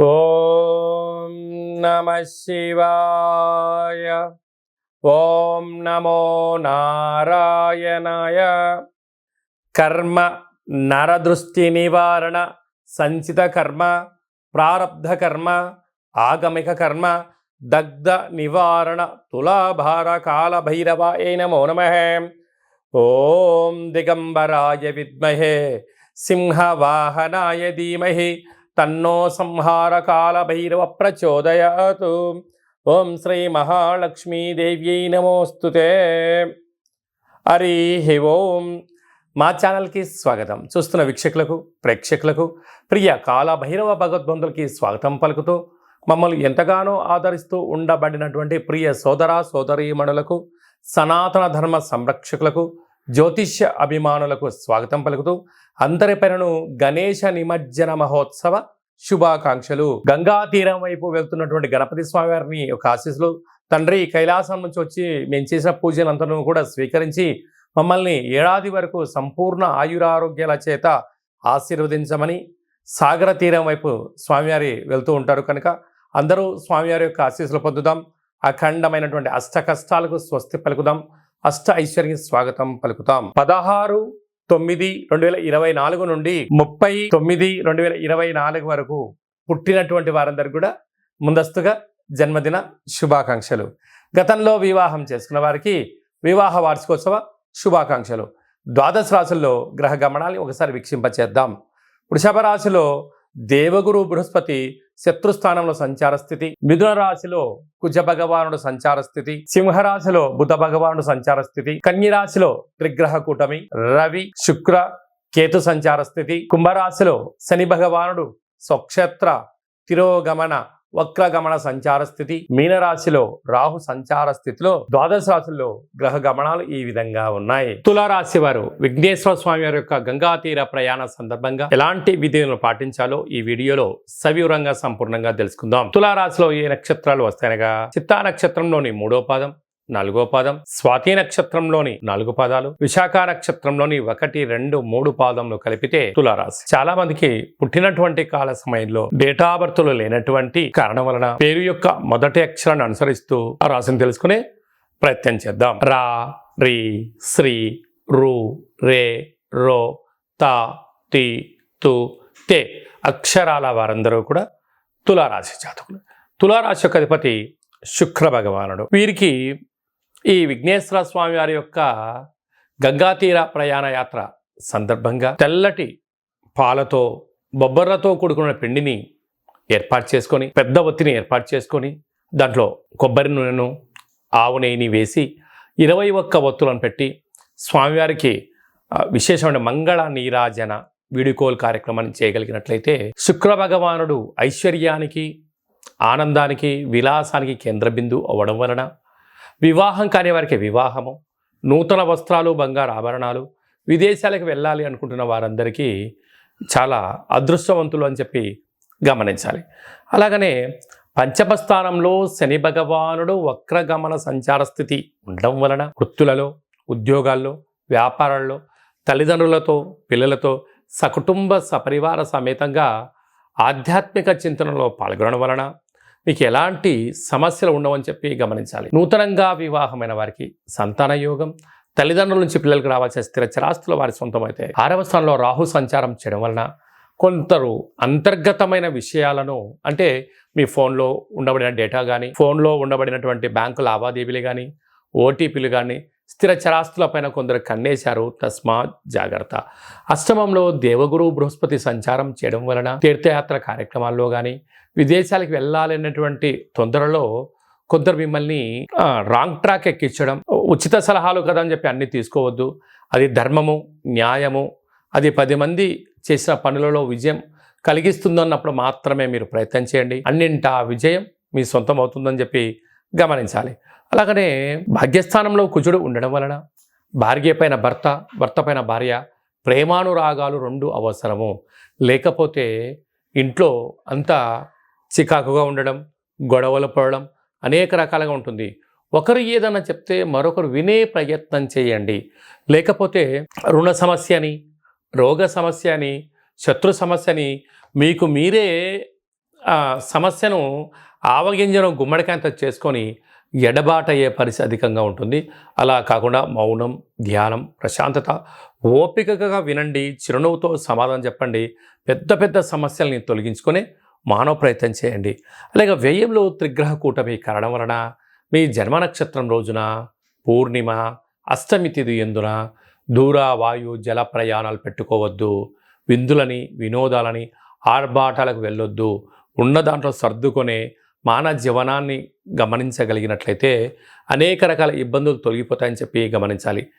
ఓం నమ శివాయ. ఓం నమో నారాయణాయ. కర్మ నరదృష్టి నివారణ సంచిత కర్మ ప్రారబ్ధ కర్మ ఆగమిక కర్మ దగ్ధ నివారణ తులాభార కాలభైరవాయ నమో నమ. ఓం దిగంబరాయ విద్మహే సింహవాహనాయ ధీమహి తన్నో సంహార కాల భైరవ ప్రచోదయాత్. ఓం శ్రీ మహాలక్ష్మీదేవ్యై నమోస్తుతే హరి ఓం. మా ఛానల్కి స్వాగతం. చూస్తున్న వీక్షకులకు ప్రేక్షకులకు ప్రియ కాల భైరవ భగవద్బంధులకి స్వాగతం పలుకుతూ మమ్మల్ని ఎంతగానో ఆదరిస్తూ ఉండబడినటువంటి ప్రియ సోదర సోదరీమణులకు సనాతన ధర్మ సంరక్షకులకు జ్యోతిష్య అభిమానులకు స్వాగతం పలుకుతూ అందరిపైనను గణేశ నిమజ్జన మహోత్సవ శుభాకాంక్షలు. గంగా తీరం వైపు వెళ్తున్నటువంటి గణపతి స్వామి వారిని ఒక ఆశీస్సులు. తండ్రి కైలాసం నుంచి వచ్చి మేము చేసిన పూజలంతను కూడా స్వీకరించి మమ్మల్ని ఏడాది వరకు సంపూర్ణ ఆయురారోగ్యాల చేత ఆశీర్వదించమని సాగర తీరం వైపు స్వామివారి వెళ్తూ ఉంటారు కనుక అందరూ స్వామివారి యొక్క ఆశీస్సులు పొందుదాం. అఖండమైనటువంటి అష్ట కష్టాలకు స్వస్తి పలుకుదాం. అష్ట ఐశ్వర్య స్వాగతం పలుకుతాం. పదహారు తొమ్మిది రెండు వేల ఇరవై నాలుగు నుండి ముప్పై తొమ్మిది రెండు వేల ఇరవై నాలుగు వరకు పుట్టినటువంటి వారందరికీ కూడా ముందస్తుగా జన్మదిన శుభాకాంక్షలు. గతంలో వివాహం చేసుకున్న వారికి వివాహ వార్షికోత్సవ శుభాకాంక్షలు. ద్వాదశ రాశుల్లో గ్రహ గమనాన్ని ఒకసారి వీక్షింపచేద్దాం. వృషభ రాశిలో దేవగురు బృహస్పతి శత్రుస్థానంలో సంచార స్థితి మిథున రాశిలో కుజ భగవానుడు సంచార స్థితి సింహరాశిలో బుధ భగవానుడు సంచార స్థితి కన్యరాశిలో త్రిగ్రహ కూటమి రవి శుక్ర కేతు సంచార స్థితి కుంభరాశిలో శని భగవానుడు స్వక్షేత్ర తిరోగమన వక్రగమన సంచార స్థితి మీనరాశిలో రాహు సంచార స్థితిలో ద్వాదశ రాశుల్లో గ్రహ గమనాలు ఈ విధంగా ఉన్నాయి. తులారాశి వారు విఘ్నేశ్వర స్వామి వారి యొక్క గంగా తీర ప్రయాణ సందర్భంగా ఎలాంటి విధులను పాటించాలో ఈ వీడియోలో సవివరంగా సంపూర్ణంగా తెలుసుకుందాం. తులారాశిలో ఏ నక్షత్రాలు వస్తాయనగా చిత్తా నక్షత్రంలోని మూడో పాదం నాలుగో పాదం స్వాతి నక్షత్రంలోని నాలుగు పాదాలు విశాఖ నక్షత్రంలోని ఒకటి రెండు మూడు పాదములు కలిపితే తులారాశి. చాలా మందికి పుట్టినటువంటి కాల సమయంలో డేటా బర్త్లు లేనటువంటి కారణం వలన పేరు యొక్క మొదటి అక్షరాన్ని అనుసరిస్తూ ఆ రాశిని తెలుసుకునే ప్రయత్నం చేద్దాం. రా రి శ్రీ రు రే రో తా తి తు తే అక్షరాల వారందరూ కూడా తులారాశి జాతకులు. తులారాశి యొక్క అధిపతి శుక్ర భగవానుడు. వీరికి ఈ విఘ్నేశ్వర స్వామి వారి యొక్క గంగాతీర ప్రయాణ యాత్ర సందర్భంగా తెల్లటి పాలతో బొబ్బర్లతో కూడుకున్న పిండిని ఏర్పాటు చేసుకొని పెద్ద ఒత్తిని ఏర్పాటు చేసుకొని దాంట్లో కొబ్బరి నూనెను ఆవు నెయ్యిని వేసి ఇరవై ఒక్క ఒత్తులను పెట్టి స్వామివారికి విశేషమైన మంగళ నీరాజన వీడుకోల్ కార్యక్రమాన్ని చేయగలిగినట్లయితే శుక్ర భగవానుడు ఐశ్వర్యానికి ఆనందానికి విలాసానికి కేంద్రబిందు అవ్వడం వలన వివాహం కాని వారికి వివాహము నూతన వస్త్రాలు బంగారు ఆభరణాలు విదేశాలకు వెళ్ళాలి అనుకుంటున్న వారందరికీ చాలా అదృష్టవంతులు అని చెప్పి గమనించాలి. అలాగనే పంచమ స్థానంలో శని భగవానుడు వక్రగమన సంచార స్థితి ఉండడం వలన వృత్తులలో ఉద్యోగాల్లో వ్యాపారాల్లో తల్లిదండ్రులతో పిల్లలతో సకుటుంబ సపరివార సమేతంగా ఆధ్యాత్మిక చింతనలో పాల్గొనడం వలన మీకు ఎలాంటి సమస్యలు ఉండవని చెప్పి గమనించాలి. నూతనంగా వివాహమైన వారికి సంతాన యోగం తల్లిదండ్రుల నుంచి పిల్లలకు రావాల్సిన స్థిర చరాస్తులు వారి సొంతమైతే ఆరవ స్థానంలో రాహు సంచారం చేయడం వలన కొందరు అంతర్గతమైన విషయాలను అంటే మీ ఫోన్లో ఉండబడిన డేటా కానీ ఫోన్లో ఉండబడినటువంటి బ్యాంకు లావాదేవీలు కానీ ఓటీపీలు కానీ స్థిర చరాస్తులపైన కొందరు కన్నేశారు. తస్మా జాగ్రత్త. అష్టమంలో దేవగురు బృహస్పతి సంచారం చేయడం వలన తీర్థయాత్ర కార్యక్రమాల్లో కానీ విదేశాలకు వెళ్ళాలనేటువంటి తొందరలో కొందరు మిమ్మల్ని రాంగ్ ట్రాక్ ఎక్కించడం. ఉచిత సలహాలు కదా అని చెప్పి అన్ని తీసుకోవద్దు. అది ధర్మము న్యాయము అది పది మంది చేసిన పనులలో విజయం కలిగిస్తుందన్నప్పుడు మాత్రమే మీరు ప్రయత్నం చేయండి. అన్నింటా విజయం మీ సొంతం అవుతుందని చెప్పి గమనించాలి. అలాగనే భాగ్యస్థానంలో కుజుడు ఉండడం వలన భార్య పైన భర్త భర్త పైన భార్య ప్రేమానురాగాలు రెండు అవసరము. లేకపోతే ఇంట్లో అంతా చికాకుగా ఉండడం గొడవలు పడడం అనేక రకాలుగా ఉంటుంది. ఒకరు ఏదన్నా చెప్తే మరొకరు వినే ప్రయత్నం చేయండి. లేకపోతే రుణ సమస్య అని రోగ సమస్య అని శత్రు సమస్యని మీకు మీరే సమస్యను ఆవగింజను గుమ్మడికాయంతో చేసుకొని ఎడబాట అయ్యే పరిస్థితి అధికంగా ఉంటుంది. అలా కాకుండా మౌనం ధ్యానం ప్రశాంతత ఓపికగా వినండి చిరునవ్వుతో సమాధానం చెప్పండి పెద్ద పెద్ద సమస్యల్ని తొలగించుకొని మానవ ప్రయత్నం చేయండి. అలాగే వ్యయంలో త్రిగ్రహ కూటమి కారణం వలన మీ జన్మ నక్షత్రం రోజున పూర్ణిమ అష్టమి తిథి ఎందున దూర వాయు జల ప్రయాణాలు పెట్టుకోవద్దు. విందులని వినోదాలని ఆర్భాటాలకు వెళ్ళొద్దు. ఉన్న దాంట్లో సర్దుకొనే మానవ జీవనాన్ని గమనించగలిగినట్లయితే అనేక రకాల ఇబ్బందులు తొలగిపోతాయని చెప్పి గమనించాలి.